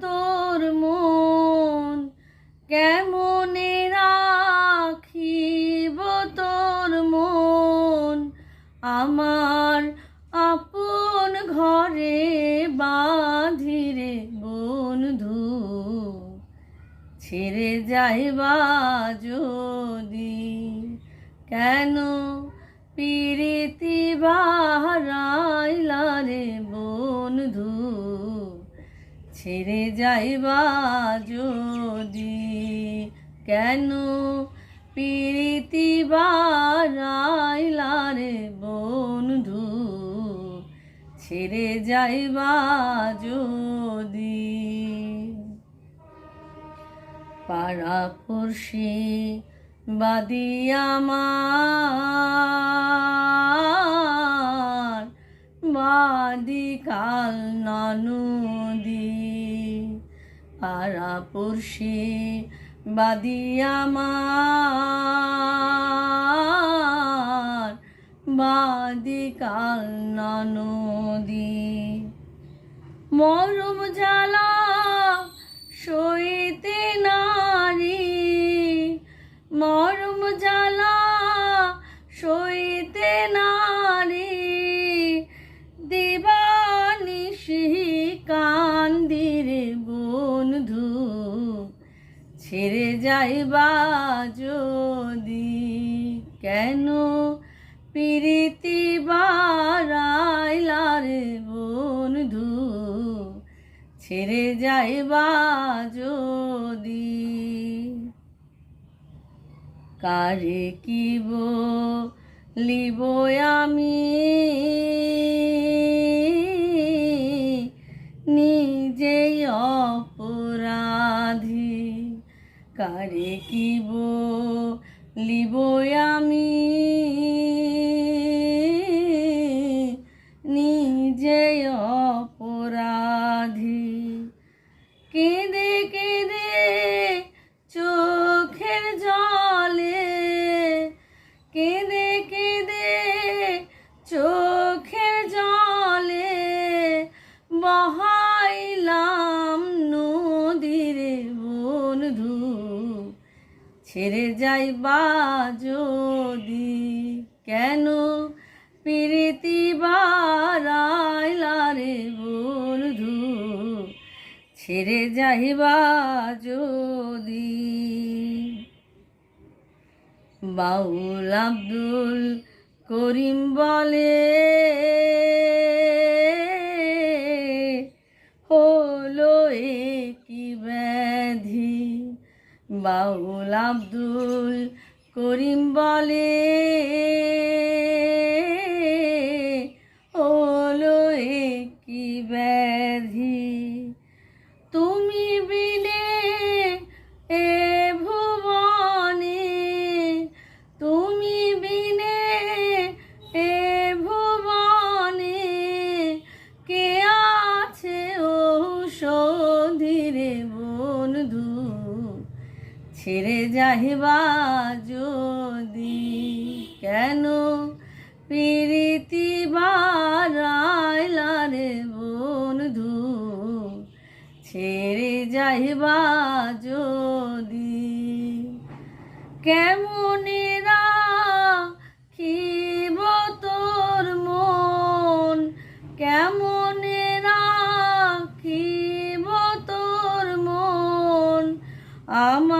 তোর মন? তোর মন? আমার আপন ঘরে বাঁধিরে বন্ধু, ছেড়ে যাইবা যদি? কেন পিরিতি বাহারাইলা ছেড়ে যাইবা যদি? কেন পিরিতি বন্ধু? ছেড়ে যাইবা যদি? পাড়া পড়শি বাদি আমার। বাদি কাল নদী পাড়া পড়শি বাদি আমার। বাদি কাল নদী মরম জ্বালা সইতে নারী। মরম জ্বালা সইতে নারী। ছেড়ে যাইবা যদি? কেন প্রীতি বারাইলা রে বন্ধু? ছেড়ে যাইবা যদি? কারে কিব লিব আমি? কারে কিব লিব আমি? নিজে অপরাধী। কেঁদে কেঁদে চোখের জলে, কেঁদে কেঁদে চোখের জলে বহাইলাম নদীরে বন্ধু। ছেড়ে যাইবা যদি? কেন প্রীতি বারাইলা রে বন্ধু? ছেড়ে যাইবা যদি? বাউল আব্দুল করিম বলে বাউল আব্দুল করিম বলে হলো এ কি ছেড়ে যাহিবা যদি? কেন প্রীতি বারাইলা রে বন্ধু? ছেড়ে যাইবা যদি? কেমনে রাখিব তোর মন? কেমনে রাখিব তোর মন? আমার